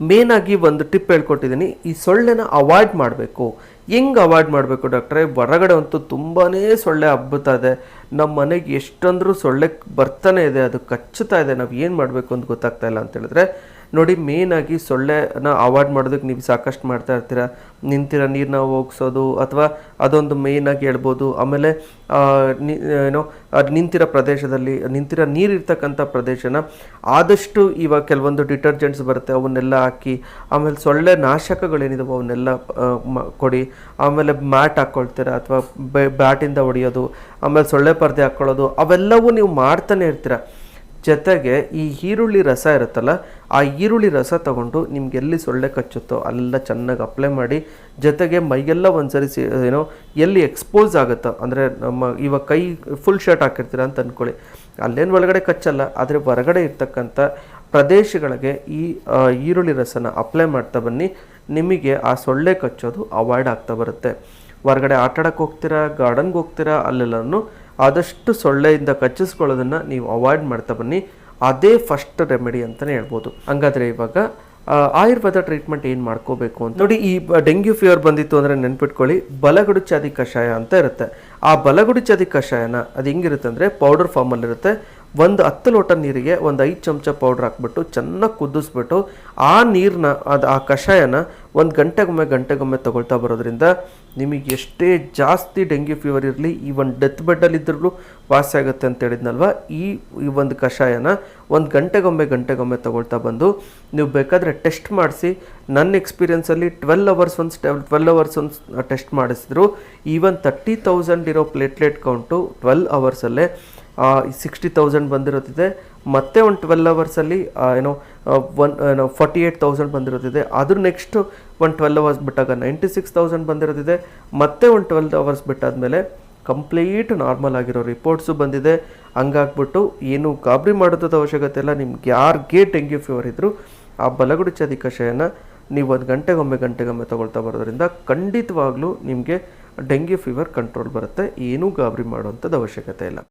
ಮೇನಾಗಿ ಒಂದು ಟಿಪ್ ಹೇಳ್ಕೊಟ್ಟಿದ್ದೀನಿ. ಈ ಸೊಳ್ಳೆನ ಅವಾಯ್ಡ್ ಮಾಡಬೇಕು. ಹೆಂಗೆ ಅವಾಯ್ಡ್ ಮಾಡಬೇಕು ಡಾಕ್ಟ್ರೆ ಹೊರಗಡೆ ಅಂತೂ ತುಂಬಾ ಸೊಳ್ಳೆ ಹಬ್ಬುತ್ತಾ ಇದೆ. ನಮ್ಮ ಮನೆಗೆ ಎಷ್ಟಂದರೂ ಸೊಳ್ಳೆ ಬರ್ತಾನೆ ಇದೆ, ಅದು ಕಚ್ಚುತ್ತಾ ಇದೆ, ನಾವು ಏನು ಮಾಡಬೇಕು ಅಂತ ಗೊತ್ತಾಗ್ತಾ ಇಲ್ಲ ಅಂತ ಹೇಳಿದ್ರೆ, ನೋಡಿ ಮೇಯ್ನಾಗಿ ಸೊಳ್ಳೆನ ಅವಾಯ್ಡ್ ಮಾಡೋದಕ್ಕೆ ನೀವು ಸಾಕಷ್ಟು ಮಾಡ್ತಾ ಇರ್ತೀರ. ನಿಂತಿರ ನೀರನ್ನ ಹೋಗ್ಸೋದು ಅಥವಾ ಅದೊಂದು ಮೇಯ್ನಾಗಿ ಹೇಳ್ಬೋದು. ಆಮೇಲೆ ಏನೋ ನಿಂತಿರೋ ಪ್ರದೇಶದಲ್ಲಿ, ನಿಂತಿರೋ ನೀರು ಇರ್ತಕ್ಕಂಥ ಪ್ರದೇಶನ ಆದಷ್ಟು ಇವಾಗ ಕೆಲವೊಂದು ಡಿಟರ್ಜೆಂಟ್ಸ್ ಬರುತ್ತೆ, ಅವನ್ನೆಲ್ಲ ಹಾಕಿ, ಆಮೇಲೆ ಸೊಳ್ಳೆ ನಾಶಕಗಳೇನಿದಾವೆ ಅವನ್ನೆಲ್ಲ ಕೊಡಿ. ಆಮೇಲೆ ಮ್ಯಾಟ್ ಹಾಕ್ಕೊಳ್ತೀರ ಅಥವಾ ಬ್ಯಾಟಿಂದ ಹೊಡೆಯೋದು, ಆಮೇಲೆ ಸೊಳ್ಳೆ ಪರದೆ ಹಾಕ್ಕೊಳ್ಳೋದು ಅವೆಲ್ಲವೂ ನೀವು ಮಾಡ್ತಾನೆ ಇರ್ತೀರ. ಜೊತೆಗೆ ಈ ಈರುಳ್ಳಿ ರಸ ಇರುತ್ತಲ್ಲ, ಆ ಈರುಳ್ಳಿ ರಸ ತಗೊಂಡು ನಿಮ್ಗೆ ಎಲ್ಲಿ ಸೊಳ್ಳೆ ಕಚ್ಚುತ್ತೋ ಅಲ್ಲೆಲ್ಲ ಚೆನ್ನಾಗಿ ಅಪ್ಲೈ ಮಾಡಿ, ಜೊತೆಗೆ ಮೈಗೆಲ್ಲ ಒಂದ್ಸರಿ ಸಿ ಏನೋ ಎಲ್ಲಿ ಎಕ್ಸ್ಪೋಸ್ ಆಗುತ್ತೋ, ಅಂದರೆ ನಮ್ಮ ಇವಾಗ ಕೈ ಫುಲ್ ಶರ್ಟ್ ಹಾಕಿರ್ತೀರ ಅಂತ ಅಂದ್ಕೊಳ್ಳಿ ಅಲ್ಲೇನು ಒಳಗಡೆ ಕಚ್ಚಲ್ಲ, ಆದರೆ ಹೊರಗಡೆ ಇರ್ತಕ್ಕಂಥ ಪ್ರದೇಶಗಳಿಗೆ ಈ ಈರುಳ್ಳಿ ರಸನ ಅಪ್ಲೈ ಮಾಡ್ತಾ ಬನ್ನಿ. ನಿಮಗೆ ಆ ಸೊಳ್ಳೆ ಕಚ್ಚೋದು ಅವಾಯ್ಡ್ ಆಗ್ತಾ ಬರುತ್ತೆ. ಹೊರಗಡೆ ಆಟಾಡಕ್ಕೆ ಹೋಗ್ತೀರಾ ಗಾರ್ಡನ್ಗೆ ಹೋಗ್ತೀರಾ, ಅಲ್ಲೆಲ್ಲನೂ ಆದಷ್ಟು ಸೊಳ್ಳೆಯಿಂದ ಕಚ್ಚಿಸ್ಕೊಳ್ಳೋದನ್ನು ನೀವು ಅವಾಯ್ಡ್ ಮಾಡ್ತಾ ಬನ್ನಿ. ಅದೇ ಫಸ್ಟ್ ರೆಮಿಡಿ ಅಂತಲೇ ಹೇಳ್ಬೋದು. ಹಂಗಾದರೆ ಇವಾಗ ಆಯುರ್ವೇದ ಟ್ರೀಟ್ಮೆಂಟ್ ಏನು ಮಾಡ್ಕೋಬೇಕು ಅಂತ ನೋಡಿ, ಈ ಡೆಂಗ್ಯೂ ಫೀವರ್ ಬಂದಿತ್ತು ಅಂದರೆ ನೆನ್ಪಿಟ್ಕೊಳ್ಳಿ ಬಲಗುಡುಚಾದಿ ಕಷಾಯ ಅಂತ ಇರುತ್ತೆ. ಆ ಬಲಗುಡುಚಾದಿ ಕಷಾಯನ ಅದು ಹೆಂಗಿರುತ್ತೆ ಅಂದರೆ ಪೌಡರ್ ಫಾರ್ಮಲ್ಲಿರುತ್ತೆ ಒಂದು ಹತ್ತು ಲೋಟ ನೀರಿಗೆ ಒಂದು ಐದು ಚಮಚ ಪೌಡ್ರ್ ಹಾಕ್ಬಿಟ್ಟು ಚೆನ್ನಾಗಿ ಕುದಿಸ್ಬಿಟ್ಟು ಆ ನೀರನ್ನ ಅದು ಆ ಕಷಾಯನ ಒಂದು ಗಂಟೆಗೊಮ್ಮೆ ಗಂಟೆಗೊಮ್ಮೆ ತಗೊಳ್ತಾ ಬರೋದ್ರಿಂದ ನಿಮಗೆ ಎಷ್ಟೇ ಜಾಸ್ತಿ ಡೆಂಗ್ಯೂ ಫೀವರ್ ಇರಲಿ ಈ ಒಂದು ಡೆತ್ ಬೆಡ್ಡಲ್ಲಿದ್ದರೂ ವಾಸಿ ಆಗುತ್ತೆ ಅಂತ ಹೇಳಿದ್ನಲ್ವ? ಈ ಈ ಒಂದು ಕಷಾಯನ ಒಂದು ಗಂಟೆಗೊಮ್ಮೆ ಗಂಟೆಗೊಮ್ಮೆ ತಗೊಳ್ತಾ ಬಂದು ನೀವು ಬೇಕಾದರೆ ಟೆಸ್ಟ್ ಮಾಡಿಸಿ. ನನ್ನ ಎಕ್ಸ್ಪೀರಿಯೆನ್ಸಲ್ಲಿ ಟ್ವೆಲ್ ಅವರ್ಸ್ ಒಂದು ಟ್ವೆಲ್ ಅವರ್ಸ್ ಒಂದು ಟೆಸ್ಟ್ ಮಾಡಿಸಿದ್ರು. ಈವನ್ ತರ್ಟಿ ತೌಸಂಡ್ ಇರೋ ಪ್ಲೇಟ್ಲೆಟ್ ಕೌಂಟು ಟ್ವೆಲ್ ಅವರ್ಸಲ್ಲೇ ಸಿಕ್ಸ್ಟಿ ತೌಸಂಡ್ ಬಂದಿರುತ್ತಿದೆ. ಮತ್ತೆ ಒಂದು ಟ್ವೆಲ್ ಅವರ್ಸಲ್ಲಿ ಏನೋ ಒನ್ ಏನೋ ಫಾರ್ಟಿ ಏಯ್ಟ್ ತೌಸಂಡ್ ಬಂದಿರುತ್ತಿದೆ. ಅದ್ರ ನೆಕ್ಸ್ಟ್ ಒಂದು ಟ್ವೆಲ್ ಅವರ್ಸ್ ಬಿಟ್ಟಾಗ ನೈಂಟಿ ಸಿಕ್ಸ್ ತೌಸಂಡ್ ಬಂದಿರುತ್ತಿದೆ. ಮತ್ತೆ ಒಂದು ಟ್ವೆಲ್ ಅವರ್ಸ್ ಬಿಟ್ಟಾದ್ಮೇಲೆ ಕಂಪ್ಲೀಟ್ ನಾರ್ಮಲ್ ಆಗಿರೋ ರಿಪೋರ್ಟ್ಸು ಬಂದಿದೆ. ಹಂಗಾಗ್ಬಿಟ್ಟು ಏನು ಗಾಬರಿ ಮಾಡೋದು ಅವಶ್ಯಕತೆ ಇಲ್ಲ. ನಿಮ್ಗೆ ಯಾರಿಗೆ ಡೆಂಗ್ಯೂ ಫೀವರ್ ಇದ್ದರೂ ಆ ಬಲಗುಡಿಚಾದಿ ಕಷಾಯನ ನೀವು ಒಂದು ಗಂಟೆಗೊಮ್ಮೆ ಗಂಟೆಗೊಮ್ಮೆ ತೊಗೊಳ್ತಾ ಬರೋದ್ರಿಂದ ಖಂಡಿತವಾಗ್ಲೂ ನಿಮಗೆ ಡೆಂಗ್ಯೂ ಫೀವರ್ ಕಂಟ್ರೋಲ್ ಬರುತ್ತೆ. ಏನೂ ಗಾಬರಿ ಮಾಡುವಂಥದ್ದು ಅವಶ್ಯಕತೆ ಇಲ್ಲ.